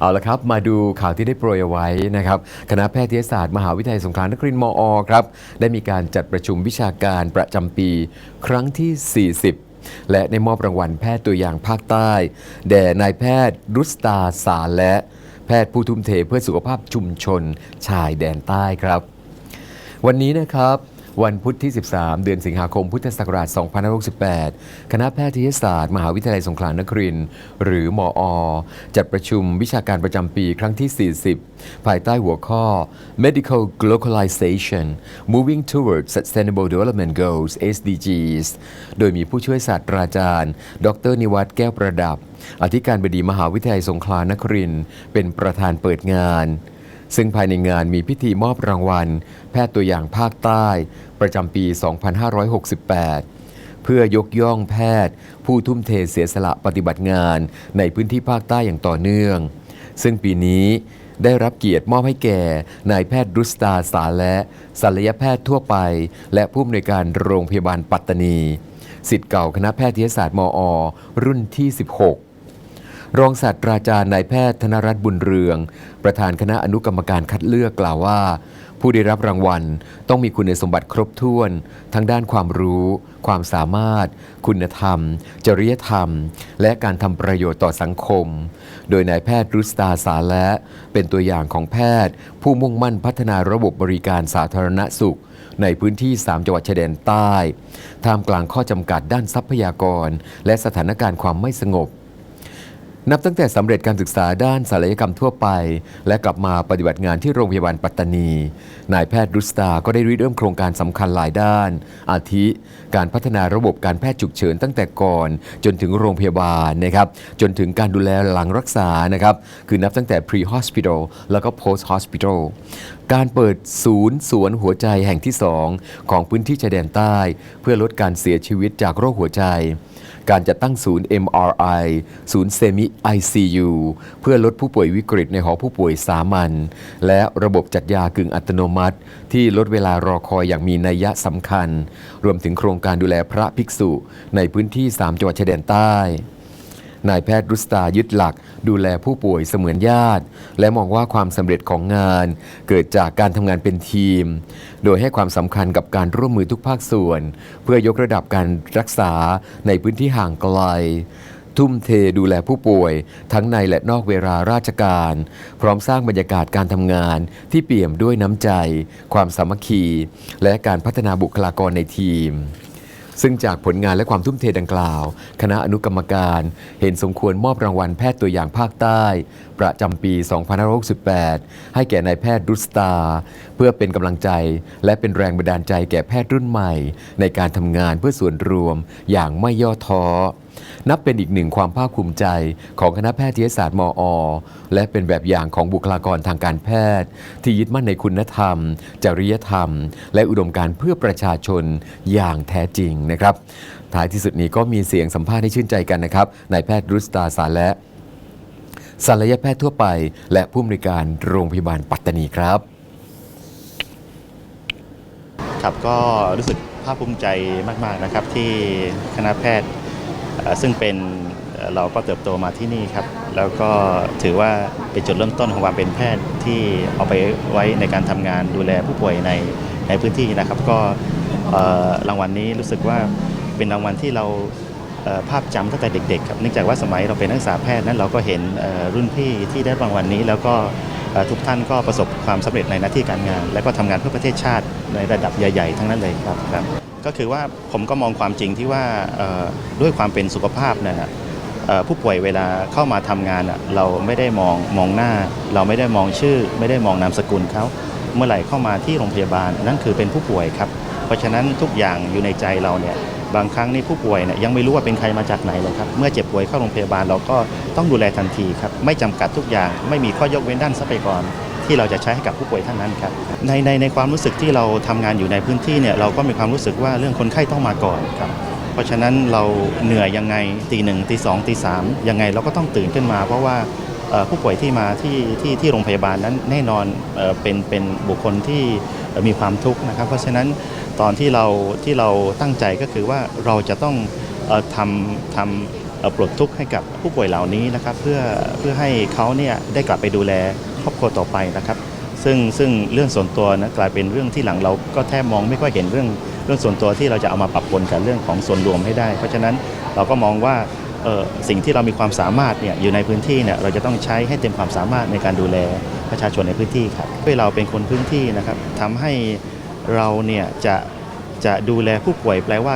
เอาละครับ มาดูข่าวที่ได้โปรยเอาไว้นะครับ คณะแพทยศาสตร์ มหาวิทยาลัยสงขลานครินทร์มอครับได้มีการจัดประชุมวิชาการประจำปี ครั้งที่ 40และในมอบรางวัลแพทย์ตัวอย่างภาคใต้ แด่นายแพทย์รุสตาสารและแพทย์ผู้ทุ่มเทเพื่อสุขภาพชุมชนชายแดนใต้ครับ วันนี้นะครับ วันพุธที่ 13 เดือนสิงหาคมพุทธศักราช 2568 คณะแพทยศาสตร์ มหาวิทยาลัยสงขลานครินทร์หรือมอ จัดประชุมวิชาการประจำปีครั้งที่ 40 ภายใต้หัวข้อ Medical Globalization Moving Towards Sustainable Development Goals SDGs โดยมีผู้ช่วยศาสตราจารย์ ดร นิวัฒน์แก้วประดับ อธิการบดีมหาวิทยาลัยสงขลานครินทร์เป็นประธานเปิดงาน ซึ่งภายในงานมีพิธีมอบรางวัล แพทย์ตัวอย่างภาคใต้ ประจำปี 2568 เพื่อยกย่องแพทย์ ผู้ทุ่มเทเสียสละปฏิบัติงานในพื้นที่ภาคใต้อย่างต่อเนื่อง ซึ่งปีนี้ได้รับเกียรติมอบให้แก่นายแพทย์รุสตาสาและศัลยแพทย์ทั่วไป และผู้อำนวยการโรงพยาบาลปัตตานีสิทธิ์เก่าคณะแพทยศาสตร์มอ รุ่นที่ 16 รองศาสตราจารย์นายแพทย์ธนรัตน์บุญเรือง ประธานคณะอนุกรรมการคัดเลือกกล่าวว่า ผู้ได้รับรางวัลต้องมีคุณสมบัติครบถ้วน ทั้งด้านความรู้ ความสามารถ คุณธรรม จริยธรรม และการทำประโยชน์ต่อสังคม โดยนายแพทย์รุสตาสาและ เป็นตัวอย่างของแพทย์ ผู้มุ่งมั่นพัฒนาระบบบริการสาธารณสุขในพื้นที่ 3 จังหวัดชายแดนใต้ ท่ามกลางข้อจำกัดด้านทรัพยากร และสถานการณ์ความไม่สงบ นับตั้งแต่สำเร็จการศึกษาด้านศัลยกรรมทั่วไป และกลับมาปฏิบัติงานที่โรงพยาบาลปัตตานี นายแพทย์รุสตา ก็ได้ริเริ่มโครงการสำคัญหลายด้าน อาทิ การพัฒนาระบบการแพทย์ฉุกเฉินตั้งแต่ก่อน จนถึงโรงพยาบาลนะครับ จนถึงการดูแลหลังรักษานะครับ คือนับตั้งแต่ pre hospital แล้วก็ post hospital การเปิดศูนย์สวนหัวใจแห่งที่ 2 ของพื้นที่ชายแดนใต้ เพื่อลดการเสียชีวิตจากโรคหัวใจ การจัดตั้งศูนย์ MRI ศูนย์เซมิ ICU เพื่อลดผู้ป่วยวิกฤตในหอผู้ป่วยสามัญและระบบจัดยากึ่งอัตโนมัติ ที่ลดเวลารอคอยอย่างมีนัยยะสำคัญ รวมถึงโครงการดูแลพระภิกษุในพื้นที่ 3 จังหวัดชายแดนใต้ นายแพทย์รุสตายึดหลัก ดูแลผู้ป่วยเสมือนญาติ และมองว่าความสำเร็จของงาน เกิดจากการทำงานเป็นทีม โดยให้ความสำคัญกับการร่วมมือทุกภาคส่วน เพื่อยกระดับการรักษาในพื้นที่ห่างไกลทุ่มเทดูแลผู้ป่วย ทั้งในและนอกเวลาราชการ พร้อมสร้างบรรยากาศการทำงานที่เปี่ยมด้วยน้ำใจ ความสามัคคี และการพัฒนาบุคลากรในทีม ซึ่งจากผลงานและความทุ่มเทดังกล่าว คณะอนุกรรมการ เห็นสมควรมอบรางวัลแพทย์ตัวอย่างภาคใต้ ประจำปี 2568 ให้แก่นายแพทย์รุสตา เพื่อเป็นกำลังใจ และเป็นแรงบันดาลใจแก่แพทย์รุ่นใหม่ ในการทำงานเพื่อส่วนรวมอย่างไม่ย่อท้อ นับเป็นอีกหนึ่งความภาคภูมิใจของคณะแพทยศาสตร์มอ และเป็นแบบอย่างของบุคลากรทางการแพทย์ ที่ยึดมั่นในคุณธรรม จริยธรรม และอุดมการเพื่อประชาชนอย่างแท้จริงนะครับ ท้ายที่สุดนี้ก็มีเสียงสัมภาษณ์ให้ชื่นใจกันนะครับนายแพทย์รุสตาสาและศัลยแพทย์ทั่วไปและผู้อำนวยการโรงพยาบาลปัตตานีครับ ครับก็รู้สึกภาคภูมิใจมาก ๆ นะครับ ที่คณะแพทย์ ซึ่งเป็นเราก็เติบโตมาที่นี่ครับ แล้วก็ถือว่าเป็นจุดเริ่มต้นของความเป็นแพทย์ที่เอาไปไว้ในการทำงานดูแลผู้ป่วยในในพื้นที่นะครับ ก็รางวัลนี้รู้สึกว่าเป็นรางวัลที่เราเภาพจำตั้งแต่เด็กๆครับเนื่องจากว่าสมัยเราเป็นนักศึกษาแพทย์นั้นเราก็เห็นรุ่นพี่ที่ได้รางวัลนี้ แล้วก็ทุกท่านก็ประสบความสำเร็จในหน้าที่การงาน และก็ทำงานเพื่อประเทศชาติในระดับใหญ่ ๆ ทั้งนั้นเลยครับครับ ก็คือว่าผมก็มองความจริงที่ว่าด้วยความเป็นสุขภาพนี่ยนะผู้ป่วยเวลาเข้ามาทำงานเราไม่ได้มองมองหน้า เราไม่ได้มองชื่อ ไม่ได้มองนามสกุลเขาเมื่อไหร่เข้ามาที่โรงพยาบาล นั่นคือเป็นผู้ป่วยครับ เพราะฉะนั้นทุกอย่างอยู่ในใจเราเนี่ยบางครั้งนี่ผู้ป่วยเนี่ยยังไม่รู้ว่าเป็นใครมาจากไหนเลยครับ เมื่อเจ็บป่วยเข้าโรงพยาบาลเราก็ต้องดูแลทันทีครับ ไม่จำกัดทุกอย่าง ไม่มีข้อยกเว้นด้านทรัพยากร ที่เราจะใช้ให้กับผู้ป่วยท่านนั้นครับในในในความรู้สึกที่เราทำงานอยู่ในพื้นที่เนี่ยเราก็มีความรู้สึกว่าเรื่องคนไข้ต้องมาก่อนครับเพราะฉะนั้นเราเหนื่อยยังไงตีหนึ่งตีสองตีสามยังไงเราก็ต้องตื่นขึ้นมา เพราะว่าผู้ป่วยที่มาที่ที่ที่โรงพยาบาลนั้นแน่นอนเป็นเป็นบุคคลที่มีความทุกข์นะครับ เพราะฉะนั้นตอนที่เราที่เราตั้งใจก็คือว่าเราจะต้องอทำทำปลดทุกข์ให้กับผู้ป่วยเหล่านี้นะครับ เพื่อเพื่อให้เขาเนี่ยได้กลับไปดูแล ครอบครัวต่อไปนะครับ ซึ่งซึ่งเรื่องส่วนตัวนะกลายเป็นเรื่องที่หลังเราก็แทบมองไม่ค่อยเห็นเรื่องเรื่องส่วนตัวที่เราจะเอามาปรับปนกับเรื่องของส่วนรวมให้ได้ เพราะฉะนั้นเราก็มองว่าสิ่งที่เรามีความสามารถเนี่ยอยู่ในพื้นที่เนี่ยเราจะต้องใช้ให้เต็มความสามารถในการดูแลประชาชนในพื้นที่ครับด้วยเราเป็นคนพื้นที่นะครับทำให้เราเนี่ยจะจะดูแลผู้ป่วยแปลว่า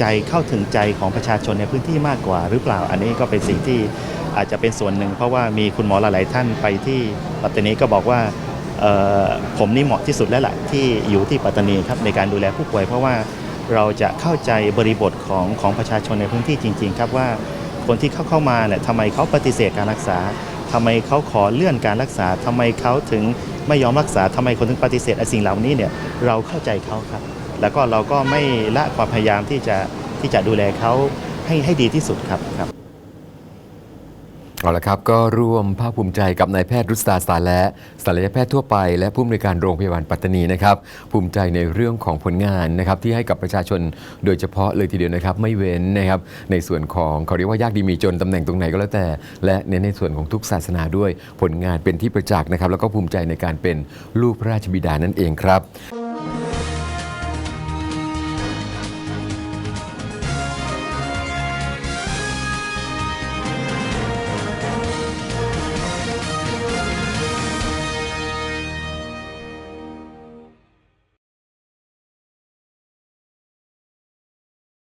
ใจเข้าถึงใจของประชาชนในพื้นที่มากกว่า หรือเปล่าอันนี้ก็เป็นสิ่งที่ อาจจะเป็นส่วนหนึ่ง เพราะว่ามีคุณหมอหลาย ๆ ท่านไปที่ปัตตานีก็บอกว่าผมนี่เหมาะที่สุดแล้วล่ะที่อยู่ที่ปัตตานีครับในการดูแลผู้ป่วย เพราะว่าเราจะเข้าใจบริบทของของประชาชนในพื้นที่จริง ๆ ครับว่าคนที่เข้าเข้ามาเนี่ยทำไมเขาปฏิเสธการรักษาทำไมเขาขอเลื่อนการรักษาทำไมเขาถึงไม่ยอมรักษาทำไมคนถึงปฏิเสธไอ้สิ่งเหล่านี้เนี่ยเราเข้าใจเขาครับ แล้วก็เราก็ไม่ละความพยายามที่จะที่จะดูแลเขาให้ให้ดีที่สุดครับครับ เอาละครับ ก็ร่วมภาคภูมิใจกับนายแพทย์รุษตาสาและศัลยแพทย์ทั่วไป และผู้อำนวยการโรงพยาบาลปัตตานีนะครับ ภูมิใจในเรื่องของผลงานนะครับที่ให้กับประชาชนโดยเฉพาะเลยทีเดียวนะครับ ไม่เว้นนะครับในส่วนของเขาเรียกว่ายากดีมีจนตำแหน่งตรงไหนก็แล้วแต่ และเน้นในส่วนของทุกศาสนาด้วยผลงานเป็นที่ประจักษ์นะครับ แล้วก็ภูมิใจในการเป็นลูกพระราชบิดานั่นเองครับ